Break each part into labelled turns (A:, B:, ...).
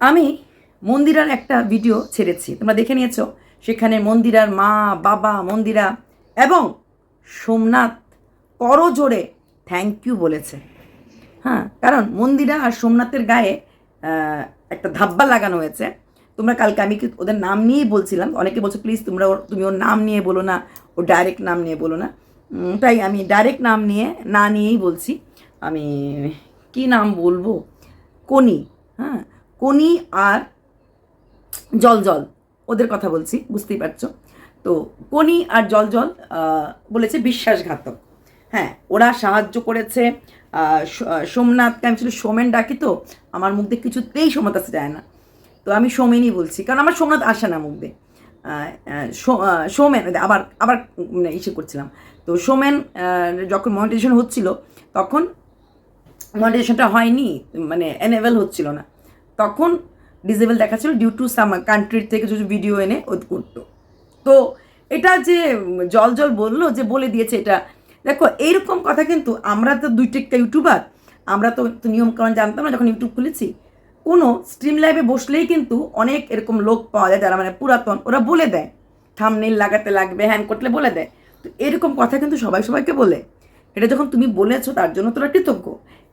A: আমি মন্দিরার একটা ভিডিও ছেড়েছি। তোমরা দেখে নিয়েছো? সেখানে মন্দিরার মা, বাবা, মন্দিরা এবং সোমনাথ করজোড়ে থ্যাংক ইউ বলেছে। হ্যাঁ কারণ মন্দিরা আর সোমনাথের গায়ে একটা ধাব্বা লাগানো হয়েছে। তোমরা কালকে আমি ওদের নাম নিয়েই বলছিলাম? অনেকে বলছো প্লিজ তোমরা ওর, তুমি ওর নাম নিয়ে বলো না ও ডাইরেক্ট নাম নিয়ে বলো না। তাই আমি ডাইরেক্ট নাম নিয়ে, না নিয়েই বলছি। আমি কি নাম বলব? কনি হ্যাঁ কনি আর জল জল, ওদের কথা বলছি, বুঝতেই পারছ? তো কনি আর জল জল বলেছে বিশ্বাসঘাতক। হ্যাঁ ওরা সাহায্য করেছে সোমনাথকে, আমি ছিল সোমেন ডাকি তো, আমার মুখ দিয়ে কিছুতেই সোমনাথ আসতে যায় না। তো আমি সোমেনই বলছি, কারণ আমার সোমনাথ আসে না মুখ দিয়ে। সোমেন আবার আবার মানে ইসে করছিলাম। তো সোমেন যখন মনিটাইজেশন হচ্ছিল, তখন মনিটাইজেশনটা হয়নি মানে এনেবেল হচ্ছিল না। তখন ডিজেবল দেখাচ্ছিল ডিউ টু সাম কান্ট্রির থেকে কিছু ভিডিও এনে করতো। তো এটা যে জল জল বলল যে, বলে দিয়েছে এটা। দেখো, এইরকম কথা কিন্তু আমরা তো দুই টেক্কা ইউটিউবার আমরা তো তো নিয়মকানুন জানতাম না, যখন ইউটিউব খুলেছি, কোনো স্ট্রিম লাইভে বসলেই কিন্তু অনেক এরকম লোক পাওয়া যায় যারা মানে পুরাতন, ওরা বলে দেয়। থামনেল লাগাতে লাগবে হ্যান করলে বলে দেয়। তো এরকম কথা কিন্তু সবাই সবাইকে বলে। এটা যখন তুমি বলেছ, তার জন্য তোরা কৃতজ্ঞ।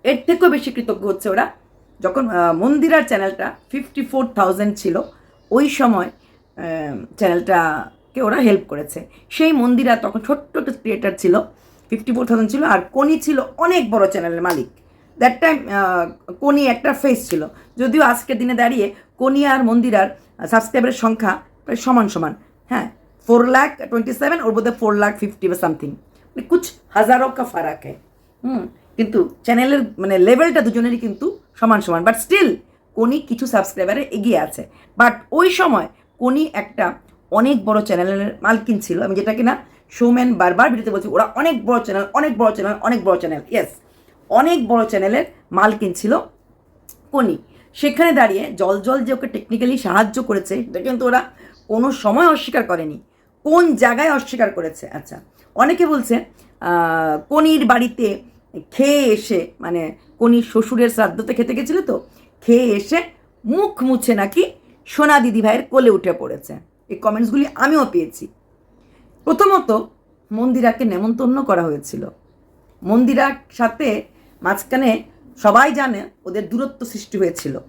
A: এর থেকেও বেশি কৃতজ্ঞ হচ্ছে ওরা। যখন মন্দিরার চ্যানেলটা ফিফটি ফোর থাউজেন্ড ছিল, ওই সময় চ্যানেলটাকে ওরা হেল্প করেছে। সেই মন্দিরা তখন ছোট্ট একটা ক্রিয়েটার ছিল ফিফটি ফোর থাউজেন্ড ছিল, আর কোনি ছিল অনেক বড় চ্যানেলের মালিক। দ্যাট টাইম কোনি একটা ফেস ছিল। যদিও আজকের দিনে দাঁড়িয়ে কোনি আর মন্দিরার সাবস্ক্রাইবারের সংখ্যা প্রায় সমান সমান। হ্যাঁ four lakh twenty seven or বোধহয় ফোর লাখ ফিফটি বা সামথিং মানে কুছ হাজারো কা ফারাক হুম কিন্তু চ্যানেলের মানে লেভেলটা দুজনেরই কিন্তু সমান সমান বাট স্টিল কোনি কিছু সাবস্ক্রাইবারে এগিয়ে আছে। বাট ওই সময় কোনি একটা অনেক বড় চ্যানেলের মালকিন ছিল, আমি যেটা কিনা সৌমেন বারবার ভিডিওতে বলছি, ওরা অনেক বড় চ্যানেল অনেক বড় চ্যানেল অনেক বড় চ্যানেল ইয়েস অনেক বড় চ্যানেলের মালকিন ছিল কোনি। সেখানে দাঁড়িয়ে জল জল যে ওকে টেকনিক্যালি সাহায্য করেছে, এটা কিন্তু ওরা কোনো সময় অস্বীকার করেনি। কোন জায়গায় অস্বীকার করেছে? আচ্ছা অনেকে বলছে কনির বাড়িতে খেয়ে এসে মানে কনির শ্বশুরের শ্রাদ্ধতে খেতে গেছিল তো, খেয়ে এসে মুখ মুছে নাকি সোনা দিদি ভাইয়ের কোলে উঠে পড়েছে। এই কমেন্টসগুলি আমিও পেয়েছি। প্রথমত, মন্দিরাকে নেমন্তন্ন করা হয়েছিল। মন্দিরার সাথে মাঝখানে সবাই জানে ওদের দূরত্ব সৃষ্টি হয়েছিল।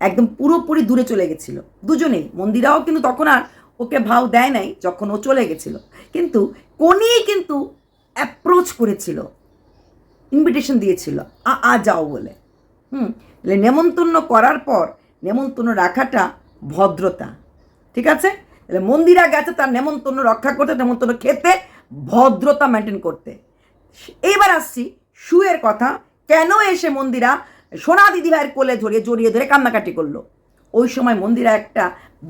A: একদম পুরোপুরি দূরে চলে গেছিল। দুজনেই, মন্দিরাও কিন্তু তখন আর ওকে ভাও দেয় নাই যখন ও চলে গেছিল। কিন্তু কোনেই কিন্তু অ্যাপ্রোচ করেছিল। ইনভিটেশন দিয়েছিল। আ আ যাও বলে। হুম তাহলে নেমন্তন্ন করার পর নেমন্তন্ন রাখাটা ভদ্রতা। ঠিক আছে? তাহলে মন্দিরা গেছে তার নেমন্তন্ন রক্ষা করতে, নেমন্তন্ন খেতে, ভদ্রতা মেনটেন করতে। এইবার আসছি শুয়ের কথা, কেন এসে মন্দিরা সোনা দিদিভাইয়ের কোলে ধরিয়ে জড়িয়ে ধরে কান্নাকাটি করল? ওই সময় মন্দিরা একটা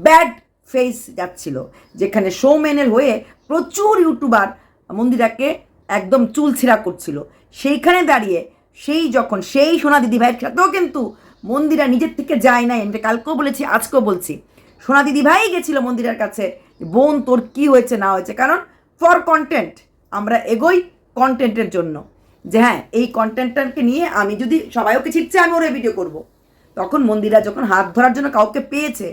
A: ব্যাড ফেস যাচ্ছিল, যেখানে সৌমেনের হয়ে প্রচুর ইউটিউবার মন্দিরাকে একদম চুল ছিঁড়া করছিল। সেইখানে দাঁড়িয়ে সেই যখন সেই সোনা দিদিভাইয়ের সাথেও কিন্তু মন্দিরা নিজের থেকে যায় নাই। আমি কালকেও বলেছি, আজকেও বলছি। সোনা দিদিভাই গেছিল মন্দিরের কাছে, বোন, তোর কি হয়েছে না হয়েছে? কারণ ফর কন্টেন্ট আমরা এগোই কন্টেন্টের জন্য। যে হ্যাঁ এই কন্টেন্টটাকে নিয়ে আমি যদি সবাই ওকে ছিটছে, আমি ওর ভিডিও করব। তখন মন্দিরা যখন হাত ধরার জন্য কাউকে পেয়েছে,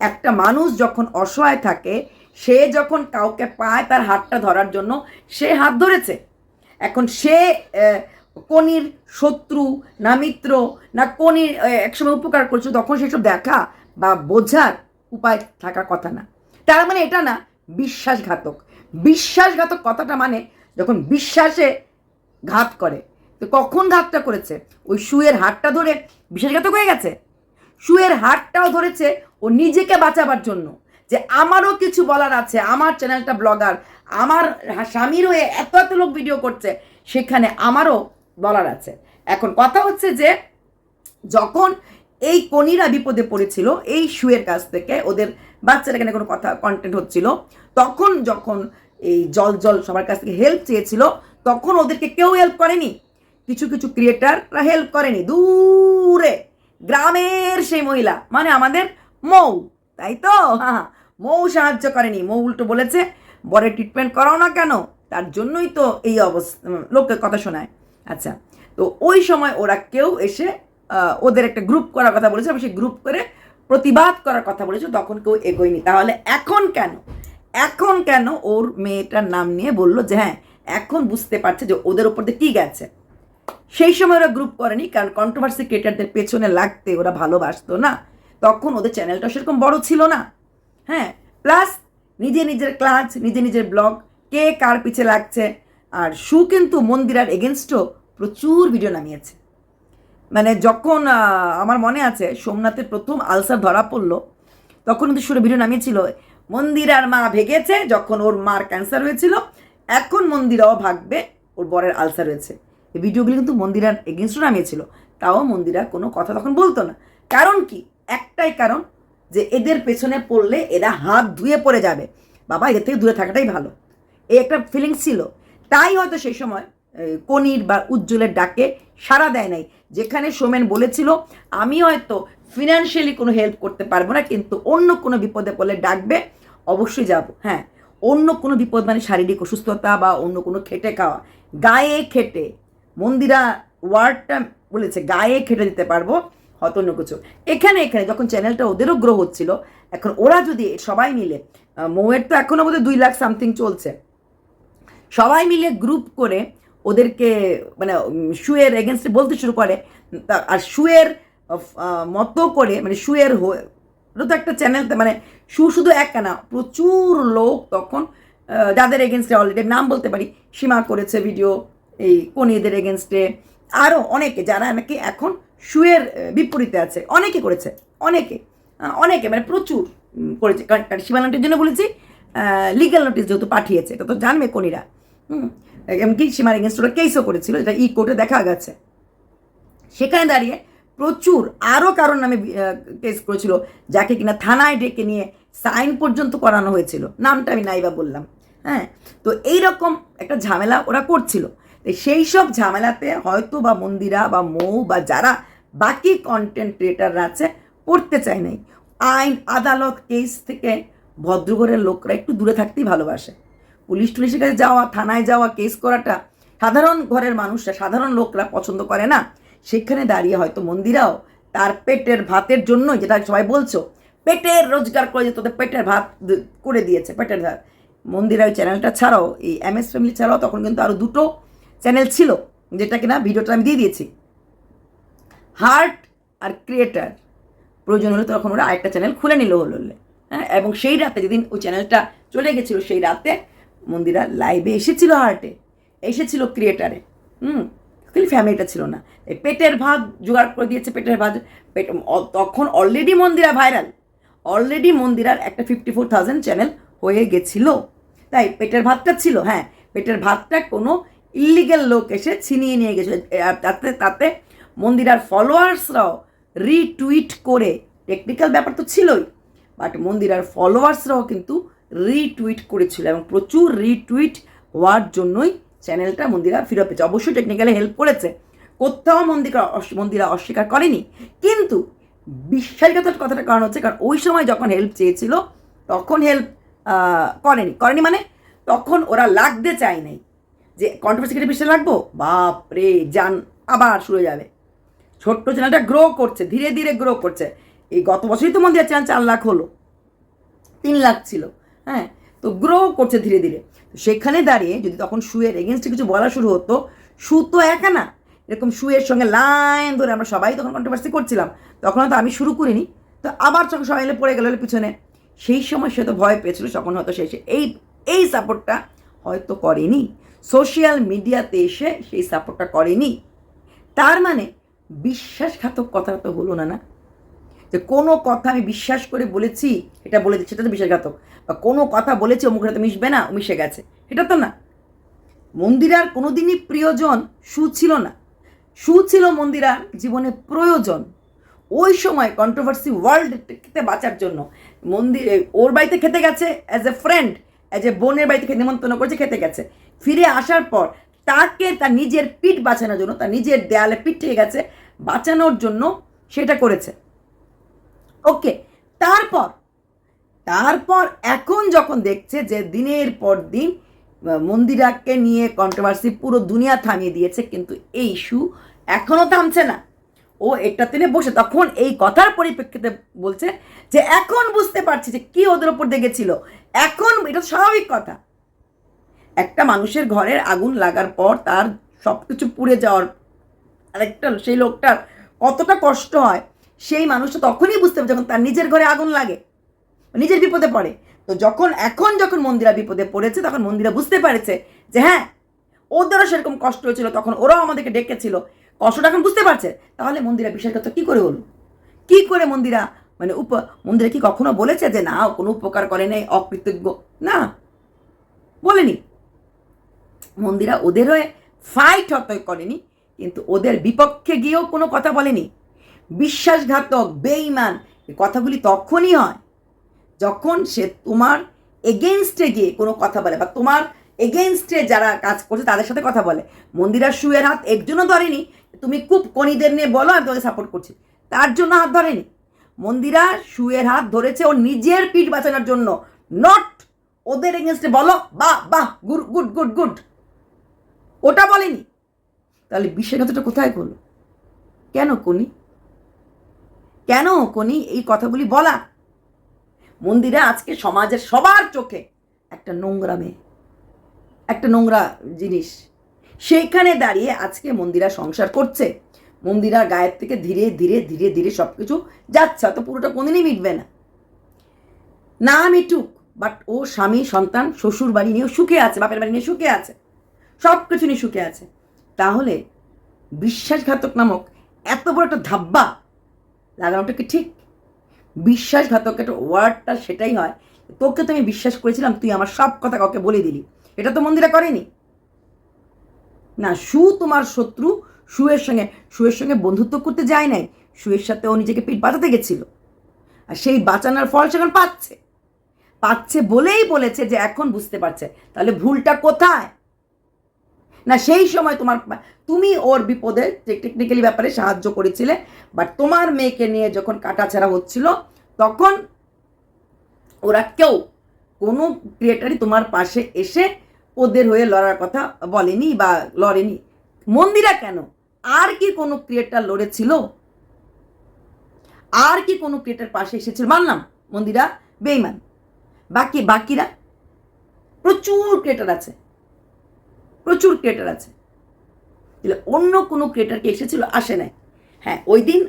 A: একটা মানুষ যখন অসহায় থাকে সে যখন কাউকে পায় তার হাতটা ধরার জন্য, সে হাত ধরেছে। এখন সে কনির শত্রু না মিত্র না কনির একসময় উপকার করছে, তখন সেসব দেখা বা বোঝার উপায় থাকার কথা না। তার মানে এটা না, বিশ্বাসঘাতক। বিশ্বাসঘাতক কথাটা মানে যখন বিশ্বাসে ঘাত করে। তো কখন ঘাতটা করেছে? ওই শুয়ের হাতটা ধরে, বিশ্বাসঘাতক হয়ে গেছে? শুয়ের হাতটাও ধরেছে ও নিজেকে বাঁচাবার জন্য। যে আমারও কিছু বলার আছে, আমার চ্যানেলটা ব্লগার, আমার স্বামীর হয়ে এত এত লোক ভিডিও করছে, সেখানে আমারও বলার আছে। এখন কথা হচ্ছে যে, যখন এই কনিরা বিপদে পড়েছিল, এই শুয়ের কাছ থেকে, ওদের বাচ্চারা এখানে কোনো কথা কন্টেন্ট হচ্ছিল, তখন যখন এই জল জল সবার কাছ থেকে হেল্প চেয়েছিল, তখন ওদেরকে কেউ হেল্প করেনি। কিছু কিছু ক্রিয়েটাররা হেল্প করেনি। দূরে, গ্রামের সেই মহিলা মানে আমাদের মৌ, তাই তো? হ্যাঁ মৌ সাহায্য করেনি। মৌ উল্টো বলেছে, বরের ট্রিটমেন্ট করাও না কেন? তার জন্যই তো এই অবস্থা লোকের কথা শোনায়। আচ্ছা তো ওই সময় ওরা কেউ এসে ওদের একটা গ্রুপ করার কথা বলেছে। আমি সেই গ্রুপ করে প্রতিবাদ করার কথা বলেছিল তখন কেউ এগোয়নি। তাহলে এখন কেন? এখন কেন ওর মেয়েটার নাম নিয়ে বলল যে হ্যাঁ এখন বুঝতে পারছে যে ওদের ওপর দিয়ে কী গেছে? সেই সময় ওরা গ্রুপ করেনি, কারণ কন্ট্রোভার্সি ক্রিয়েটারদের পেছনে লাগতে ওরা ভালোবাসতো না। তখন ওদের চ্যানেলটা সেরকম বড় ছিল না। হ্যাঁ প্লাস নিজে নিজের ক্লাস নিজে নিজের ব্লগ কে কার পিছে লাগছে, আর সু কিন্তু মন্দিরার এগেনস্টও প্রচুর ভিডিও নামিয়েছে। মানে যখন আমার মনে আছে, সোমনাথের প্রথম আলসার ধরা পড়ল, তখন কিন্তু সুরে ভিডিও নামিয়েছিল, মন্দিরার মা ভেগেছে যখন ওর মার ক্যান্সার হয়েছিল, এখন মন্দিরাও ভাগবে, ওর বরের আলসার হয়েছে। এই ভিডিওগুলি কিন্তু মন্দিরার এগেনস্টও নামিয়েছিল, তাও মন্দিরা কোনো কথা তখন বলতো না। কারণ কি? একটাই কারণ যে এদের পেছনে পড়লে এরা হাত ধুয়ে পড়ে যাবে। বাবা, এদের থেকে দূরে থাকাটাই ভালো। এই একটা ফিলিংস ছিল। তাই হয়তো সেই সময় কনির বা উজ্জ্বলের ডাকে সাড়া দেয় নাই। যেখানে সোমেন বলেছিল, আমি হয়তো ফিনান্সিয়ালি কোনো হেল্প করতে পারব না, কিন্তু অন্য কোনো বিপদে পড়লে ডাকবে, অবশ্যই যাব। হ্যাঁ অন্য কোনো বিপদ মানে শারীরিক অসুস্থতা বা অন্য কোনো খেটে খাওয়া। গায়ে খেটে। মন্দিরা ওয়ার্ডটা বলেছে, গায়ে খেটে দিতে পারব হয়তো অন্য কিছু এখানে এখানে যখন চ্যানেলটা ওদেরও গ্রো হচ্ছিল, এখন ওরা যদি সবাই মিলে মৌয়ের তো এখনও বোধহয় দুই লাখ সামথিং চলছে। সবাই মিলে গ্রুপ করে ওদেরকে মানে শুয়ের এগেনস্টে বলতে শুরু করে আর শুয়ের মতো করে মানে শুয়ের হয়ে তো একটা চ্যানেল মানে শু শুধু এক না, প্রচুর লোক তখন যাদের এগেনস্টে অলরেডি নাম বলতে পারি, সীমা করেছে ভিডিও এই কনিদের এগেনস্টে আরও অনেকে যারা নাকি এখন শুয়ের বিপরীতে আছে। অনেকে করেছে। অনেকে অনেকে মানে প্রচুর করেছে। কারণ সীমানাটির জন্য বলেছি লিগ্যাল নোটিস যেহেতু পাঠিয়েছে, এটা তো জানবে কনিরা। হুম, এমনকি সীমার এগেনস্ট ওরা কেসও করেছিল, যেটা ই কোর্টে দেখা গেছে। সেখানে দাঁড়িয়ে প্রচুর, আরও কারোর নামে কেস করেছিল, যাকে কিনা থানায় ডেকে নিয়ে সাইন পর্যন্ত করানো হয়েছিল। নামটা আমি নাইবা বললাম। হ্যাঁ তো এই রকম একটা ঝামেলা ওরা করছিল। সেই সব ঝামেলাতে হয়তো বা মন্দিরা বা মৌ বা যারা বাকি কন্টেন্ট ক্রিয়েটাররা আছে, পড়তে চায় নাই। আইন, আদালত কেস থেকে ভদ্রঘরের লোকরা একটু দূরে থাকতেই ভালোবাসে। পুলিশ টুলিশের কাছে যাওয়া, থানায় যাওয়া কেস করাটা সাধারণ ঘরের মানুষরা, সাধারণ লোকরা পছন্দ করে না। সেখানে দাঁড়িয়ে হয়তো মন্দিরাও তার পেটের ভাতের জন্য যেটা সবাই বলছো, পেটের রোজগার করে যে তোদের পেটের ভাত করে দিয়েছে, পেটের ভাত। মন্দিরা ওই চ্যানেলটা ছাড়াও, এই এম এস ফ্যামিলি ছাড়াও তখন কিন্তু আরও দুটো চ্যানেল ছিল, যেটা কিনা ভিডিওটা আমি দিয়ে দিয়েছি। হার্ট আর ক্রিয়েটার প্রয়োজন হলে তখন ওরা আরেকটা চ্যানেল খুলে নিল হলো হ্যাঁ এবং সেই রাতে যেদিন ওই চ্যানেলটা চলে গেছিল, সেই রাতে মন্দিরা লাইভে এসেছিল হার্টে এসেছিল ক্রিয়েটারে হুম, খালি ফ্যামিলিটা ছিল না। পেটের ভাত জোগাড় করে দিয়েছে পেটের ভাত। পেট তখন অলরেডি মন্দিরা ভাইরাল অলরেডি মন্দিরার একটা ফিফটি ফোর থাউজেন্ড চ্যানেল হয়ে গেছিল। তাই পেটের ভাতটা ছিল হ্যাঁ পেটের ভাতটা কোনো ইলিগেল লোক এসে ছিনিয়ে নিয়ে আর তাতে তাতে মন্দিরার ফলোয়ার্সরাও রিটুইট করে। টেকনিক্যাল ব্যাপার তো ছিলই বাট মন্দিরার ফলোয়ার্সরাও কিন্তু রিটুইট করেছিল এবং প্রচুর রিটুইট হওয়ার জন্যই চ্যানেলটা মন্দিরা ফিরে পেয়েছে। অবশ্যই টেকনিক্যালি হেল্প করেছে। কোথাও মন্দিরা মন্দিরা অস্বীকার করেনি। কিন্তু বিশ্বাসঘাতের কথাটা কারণ হচ্ছে, কারণ ওই সময় যখন হেল্প চেয়েছিল, তখন হেল্প করেনি। করেনি মানে তখন ওরা লাগতে চায় নাই। যে কন্ট্রোভার্সি কেটে পিছিয়ে লাগবো? বাপ রে যান আবার শুরু হয়ে যাবে। ছোট্ট চ্যানেলটা গ্রো করছে, ধীরে ধীরে গ্রো করছে। এই গত বছরই তো মন্দির চ্যানেল চার লাখ হলো, তিন লাখ ছিল হ্যাঁ? তো গ্রো করছে ধীরে ধীরে। সেখানে দাঁড়িয়ে যদি তখন শুয়ের এগেনস্টে কিছু বলা শুরু হতো, শু তো একা না। এরকম শুয়ের সঙ্গে লাইন ধরে আমরা সবাই তখন কন্ট্রোভার্সি করছিলাম। তখন হয়তো আমি শুরু করিনি, তো আবার যখন সবাই মিলে পড়ে গেল পিছনে, সেই সময় সে তো ভয় পেয়েছিল, তখন হয়তো সে এই এই সাপোর্টটা হয়তো করেনি। সোশ্যাল মিডিয়াতে এসে সেই সাপোর্টটা করেনি। তার মানে বিশ্বাসঘাতক কথা তো হলো না না। যে কোনো কথা আমি বিশ্বাস করে বলেছি, এটা বলে দিচ্ছি, এটা তো বিশ্বাসঘাতক। বা কোনো কথা বলেছি, অমুক তো মিশবে না মিশে গেছে। এটা তো না। মন্দিরার কোনোদিনই প্রিয়জন সু ছিল না। সু ছিল মন্দিরার জীবনে প্রয়োজন। ওই সময় কন্ট্রোভার্সি ওয়ার্ল্ড থেকে বাঁচার জন্য মন্দির, ওর বাড়িতে খেতে গেছে অ্যাজ এ ফ্রেন্ড এ বোনের বাড়িতে খেতে নিমন্ত্রণ করেছে, খেতে গেছে। ফিরে আসার পর তাকে তার নিজের পিঠ বাঁচানোর জন্য, তার নিজের দেয়ালে পিঠ থেকে গেছে, বাঁচানোর জন্য সেটা করেছে। ওকে তারপর তারপর এখন যখন দেখছে যে দিনের পর দিন মন্দিরাকে নিয়ে কন্ট্রোভার্সি পুরো দুনিয়া থামিয়ে দিয়েছে, কিন্তু এই ইস্যু এখনও থামছে না। ও এটা টেনে বসে তখন এই কথার পরিপ্রেক্ষিতে বলছে যে এখন বুঝতে পারছি যে কি ওদের ওপর দেখেছিল এখন এটা স্বাভাবিক কথা। একটা মানুষের ঘরের আগুন লাগার পর তার সব কিছু পুড়ে যাওয়ার আরেকটা সেই লোকটার কতটা কষ্ট হয়, সেই মানুষটা তখনই বুঝতে পারে যখন তার নিজের ঘরে আগুন লাগে, নিজের বিপদে পড়ে। তো যখন, এখন যখন মন্দিরা বিপদে পড়েছে, তখন মন্দিরা বুঝতে পারেছে যে হ্যাঁ ওদেরও সেরকম কষ্ট হয়েছিল, তখন ওরাও আমাদেরকে ডেকেছিল। কষ্টটা এখন বুঝতে পারছে। তাহলে মন্দিরা বিশ্বাসঘাতক কী করে হলো? কী করে মন্দিরা? মানে উপ, মন্দিরা কি কখনো বলেছে যে না কোনো উপকার করে নাই, অকৃতজ্ঞ? না। বলেনি। মন্দিরা ওদের হয়ে ফাইট হয়তো করেনি, কিন্তু ওদের বিপক্ষে গিয়েও কোনো কথা বলেনি। বিশ্বাসঘাতক, বেঈমান এই কথাগুলি তখনই হয় যখন সে তোমার এগেনস্টে গিয়ে কোনো কথা বলে বা তোমার এগেনস্টে যারা কাজ করছে তাদের সাথে কথা বলে। মন্দিরা শুয়ের হাত একজনও ধরেনি তুমি খুব কনিদের নিয়ে বলো, আমি তোমাকে সাপোর্ট করছি। তার জন্য হাত ধরেনি। মন্দিরা শুয়ের হাত ধরেছে ও নিজের পিঠ বাঁচানোর জন্য। নট ওদের এগেনস্টে বলো, বাহ বাহ, গুড গুড গুড গুড। ওটা বলেনি। তাহলে বিশ্বাসঘাতটা কোথায় করল? কেন কোনি কেন কোনি এই কথাগুলি বলা? মন্দিরা আজকে সমাজের সবার চোখে একটা নোংরা মেয়ে, একটা নোংরা জিনিস। সেইখানে দাঁড়িয়ে আজকে মন্দিরা সংসার করছে। মন্দিরার গায়ের থেকে ধীরে ধীরে ধীরে ধীরে সব কিছু যাচ্ছে তো পুরোটা কোনদিনই মিটবে না। না মিটুক বাট ও স্বামী, সন্তান, শ্বশুর বাড়ি নিয়েও সুখে আছে, বাপের বাড়ি নিয়ে সুখে আছে সব কিছু নিয়ে সুখে আছে। তাহলে বিশ্বাসঘাতক নামক এত বড় একটা ধাব্বা লাগানোটা কি ঠিক? বিশ্বাসঘাতক একটা ওয়ার্ডটা সেটাই হয়, তোকে তো আমি বিশ্বাস করেছিলাম, তুই আমার সব কথা কাউকে বলে দিলি। এটা তো মন্দিরা করেনি। না, সু তোমার শত্রু, সুয়ের সঙ্গে সুয়ের সঙ্গে বন্ধুত্ব করতে যায় নাই, সুয়ের সাথে ও নিজেকে পিঠ বাঁচাতে গেছিল। আর সেই বাঁচানোর ফল সেখানে পাচ্ছে। পাচ্ছে বলেই বলেছে যে এখন বুঝতে পারছে। তাহলে ভুলটা কোথায়? না, সেই সময় তোমার তুমি ওর বিপদে টেকনিক্যালি ব্যাপারে সাহায্য করেছিলে বাট তোমার মেয়েকে নিয়ে যখন কাটাছাড়া হচ্ছিল, তখন ওরা কেউ, কোনো ক্রিয়েটারই তোমার পাশে এসে ওদের হয়ে লড়ার কথা বলেনি বা লড়েনি। মন্দিরা কেন? আর কি কোনো ক্রিয়েটার লড়েছিল? আর কি কোনো ক্রিয়েটার পাশে এসেছিল? মানলাম, মন্দিরা বেইমান বাকি, বাকিরা? প্রচুর ক্রিয়েটার আছে। প্রচুর ক্রিয়েটার আছে। অন্য কোনো ক্রিয়েটারকে এসেছিল? আসে নাই। হ্যাঁ ওই দিন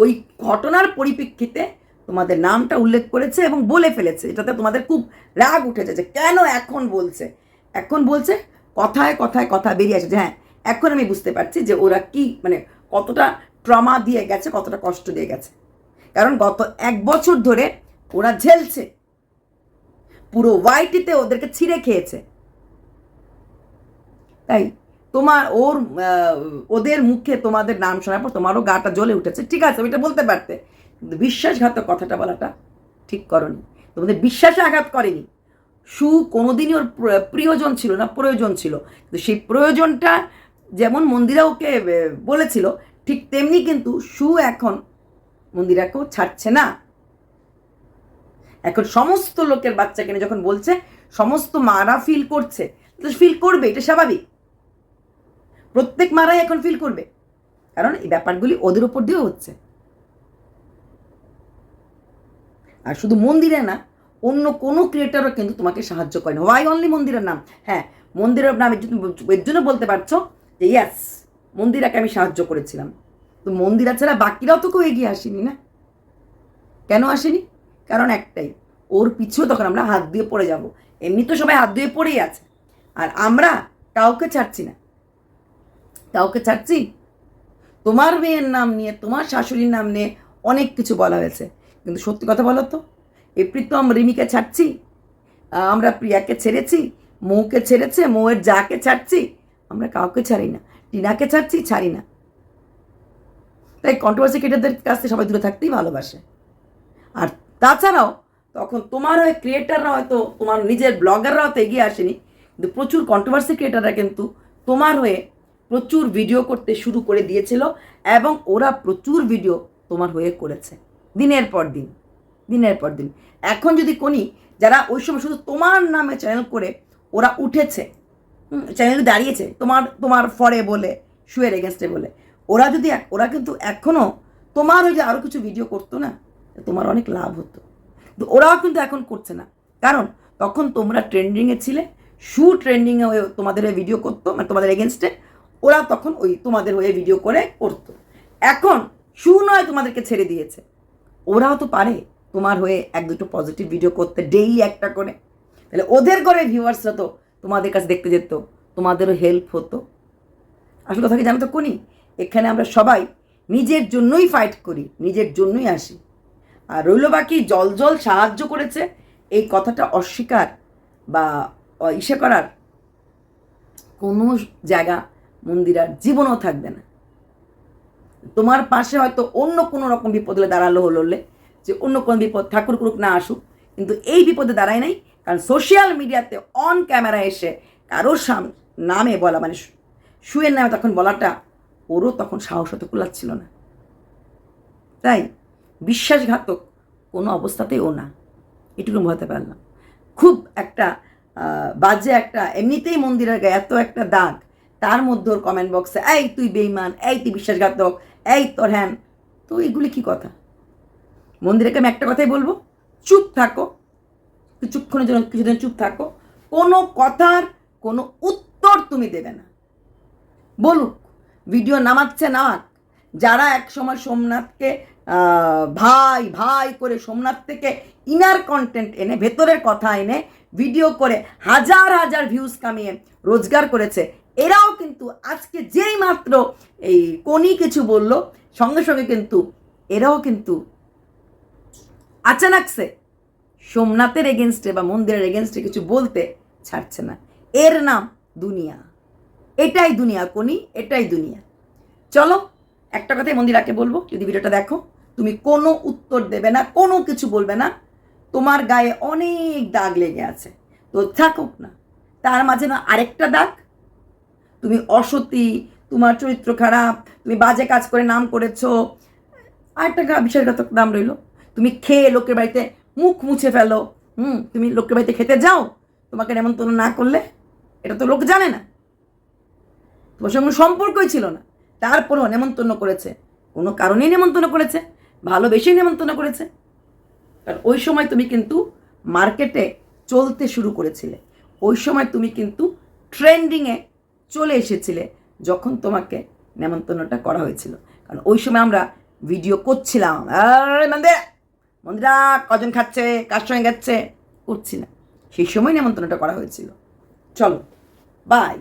A: ওই ঘটনার পরিপ্রেক্ষিতে তোমাদের নামটা উল্লেখ করেছে এবং বলে ফেলেছে। এটাতে তোমাদের খুব রাগ উঠেছে যে কেন এখন বলছে? এখন বলছে, কথায় কথায় কথা বেরিয়ে আসে। যে হ্যাঁ এখন আমি বুঝতে পারছি যে ওরা কি মানে কতটা ট্রমা দিয়ে গেছে, কতটা কষ্ট দিয়ে গেছে। কারণ গত এক বছর ধরে ওরা ঝেলছে। পুরো ওয়াইটিতে ওদেরকে ছিঁড়ে খেয়েছে। তাই তোমার ওর ওদের মুখে তোমাদের নাম শোনার পর তোমারও গাটা জ্বলে উঠেছে। ঠিক আছে ওইটা বলতে পারতে। বিশ্বাসঘাতক কথাটা বলাটা ঠিক করনি। তোমাদের বিশ্বাসে আঘাত করেনি। সু কোনোদিনই ওর প্রিয়জন ছিল না, প্রয়োজন ছিল। কিন্তু সেই প্রয়োজনটা যেমন মন্দিরা ওকে বলেছিল, ঠিক তেমনি কিন্তু সু এখন মন্দিরাকেও ছাড়ছে না। এখন সমস্ত লোকের বাচ্চাকে নিয়ে যখন বলছে, সমস্ত মারা ফিল করছে। তো ফিল করবে, এটা স্বাভাবিক। প্রত্যেক মারাই এখন ফিল করবে। কারণ এই ব্যাপারগুলি ওদের উপর দিয়েও হচ্ছে। আর শুধু মন্দিরে না অন্য কোনো ক্রিয়েটারও কিন্তু তোমাকে সাহায্য করে না। ওয়াই অনলি মন্দিরের নাম? হ্যাঁ মন্দিরের নাম এর জন্য বলতে পারছ যে ইয়াস মন্দিরাকে আমি সাহায্য করেছিলাম। তো মন্দিরা ছাড়া বাকিরাও তো কেউ এগিয়ে আসেনি না। কেন আসেনি? কারণ একটাই, ওর পিছু তখন আমরা হাত দিয়ে পড়ে যাব। এমনি তো সবাই হাত দিয়ে পড়েই আছে। আর আমরা কাউকে ছাড়ছি না। কাউকে ছাড়ছি? তোমার মেয়ের নাম নিয়ে, তোমার শাশুড়ির নাম নিয়ে অনেক কিছু বলা হয়েছে। কিন্তু সত্যি কথা বলো তো এই প্রীতম রিমিকে ছাড়ছি। আমরা প্রিয়াকে ছেড়েছি, মৌকে ছেড়েছে, মৌয়ের যাকে ছাড়ছি, আমরা কাউকে ছাড়ি না, টিনাকে ছাড়ছি, ছাড়ি না। তাই কন্ট্রোভার্সি ক্রিয়েটারদের কাছ থেকে সবাই দূরে থাকতেই ভালোবাসে। আর তাছাড়াও, তখন তোমার হয়ে ক্রিয়েটাররা হয়তো, তোমার নিজের ব্লগাররা হয়তো এগিয়ে আসেনি, কিন্তু প্রচুর কন্ট্রোভার্সি ক্রিয়েটাররা কিন্তু তোমার হয়ে প্রচুর ভিডিও করতে শুরু করে দিয়েছিল এবং ওরা প্রচুর ভিডিও তোমার হয়ে করেছে, দিনের পর দিন। দিনের পর দিন। এখন যদি কোনি যারা ওই সময় শুধু তোমার নামে চ্যানেল করে, ওরা উঠেছে চ্যানেল দাঁড়িয়েছে, তোমার তোমার ফরে বলে শুয়ের এগেনস্টে বলে। ওরা যদি ওরা কিন্তু এখনও তোমার ওই যে আরও কিছু ভিডিও করতো না, তোমার অনেক লাভ হতো। কিন্তু ওরাও কিন্তু এখন করছে না। কারণ তখন তোমরা ট্রেন্ডিংয়ে ছিলে শু ট্রেন্ডিংয়ে হয়ে তোমাদের ভিডিও করতো মানে তোমাদের এগেনস্টে ওরা তখন ওই তোমাদের হয়ে ভিডিও করে করতো। এখন শু নয় তোমাদেরকে ছেড়ে দিয়েছে। ওরাও তো পারে। তোমার হয়ে এক দুটো পজিটিভ ভিডিও করতে ডেইলি একটা করে। তাহলে ওদের করে ভিউয়ার্সরা তো তোমাদের কাছে দেখতে যেত, তোমাদেরও হেল্প হতো। আসল কথা কি জানো তো কোনি? এখানে আমরা সবাই নিজের জন্যই ফাইট করি, নিজের জন্যই আসি। আর রইল বাকি, জল জল সাহায্য করেছে, এই কথাটা অস্বীকার বা ইসে করার কোনো জায়গা মন্দিরার জীবনও থাকবে না। তোমার পাশে হয়তো অন্য কোনো রকম বিপদ হলে, দাঁড়াল হলো যে অন্য কোনো বিপদ ঠাকুর কুরুক না আসুক, কিন্তু এই বিপদে দাঁড়ায় নাই, কারণ সোশ্যাল মিডিয়াতে অন ক্যামেরা এসে কারোর সাম, নামে বলা মানে শুয়ের নামে তখন বলাটা ওরও তখন সাহস হতে কুলাচ্ছিল না। তাই বিশ্বাসঘাতক কোনো অবস্থাতেই ও না। এটুকু বলতে পারলাম। খুব একটা বাজে একটা, এমনিতেই মন্দিরের গায়ে এত একটা দাগ, তার মধ্যে ওর কমেন্ট বক্সে এই তুই বেইমান এই তুই বিশ্বাসঘাতক, এই তোর হ্যান। তো এগুলি কি কথা? মন্দিরকে আমি একটা কথাই বলব, চুপ থাকো। কিছুক্ষণের জন্য কিছুদিন চুপ থাকো। কোনো কথার কোনো উত্তর তুমি দেবে না। বলুক, ভিডিও নামাচ্ছে নামাক যারা একসময় সোমনাথকে ভাই ভাই করে সোমনাথ থেকে ইনার কন্টেন্ট এনে, ভেতরের কথা এনে ভিডিও করে হাজার হাজার ভিউজ কামিয়ে রোজগার করেছে, এরাও কিন্তু আজকে যেই মাত্র এই কোনি কিছু বলল, সঙ্গে সঙ্গে কিন্তু এরাও কিন্তু আচানাকসে সোমনাথের এগেনস্টে বা মন্দিরের এগেনস্টে কিছু বলতে ছাড়ছে না। এর নাম দুনিয়া। এটাই দুনিয়া, কোনি, এটাই দুনিয়া। চলো, একটা কথাই মন্দিরাকে বলব, যদি ভিডিওটা দেখো, তুমি কোনো উত্তর দেবে না, কোনো কিছু বলবে না, তোমার গায়ে অনেক দাগ লেগে আছে। তো থাকুক না, তার মাঝে না আরেকটা দাগ। তুমি অসতী, তোমার চরিত্র খারাপ, তুমি বাজে কাজ করে নাম করেছ, আরেকটা বিশ্বাসঘাতক নাম রইল। তুমি খেয়ে লোকের বাড়িতে মুখ মুছে ফেলো। হুম, তুমি লোকের বাড়িতে খেতে যাও। তোমাকে নেমন্তন্ন না করলে এটা তো লোক জানে না। তোমার সঙ্গে সম্পর্কই ছিল না। তারপরেও নেমন্তন্ন করেছে। কোনো কারণেই নেমন্তন্ন করেছে। ভালোবেসেই নেমন্তন্ন করেছে। কারণ ওই সময় তুমি কিন্তু মার্কেটে চলতে শুরু করেছিলে। ওই সময় তুমি কিন্তু ট্রেন্ডিংয়ে চলে এসেছিলে যখন তোমাকে নেমন্তন্নটা করা হয়েছিল। কারণ ওই সময় আমরা ভিডিও করছিলাম। আরে মন্দির মন্দিরা কজন খাচ্ছে, কার সঙ্গে যাচ্ছে করছি না। সেই সময় নেমন্তন্নটা করা হয়েছিল। চলো বাই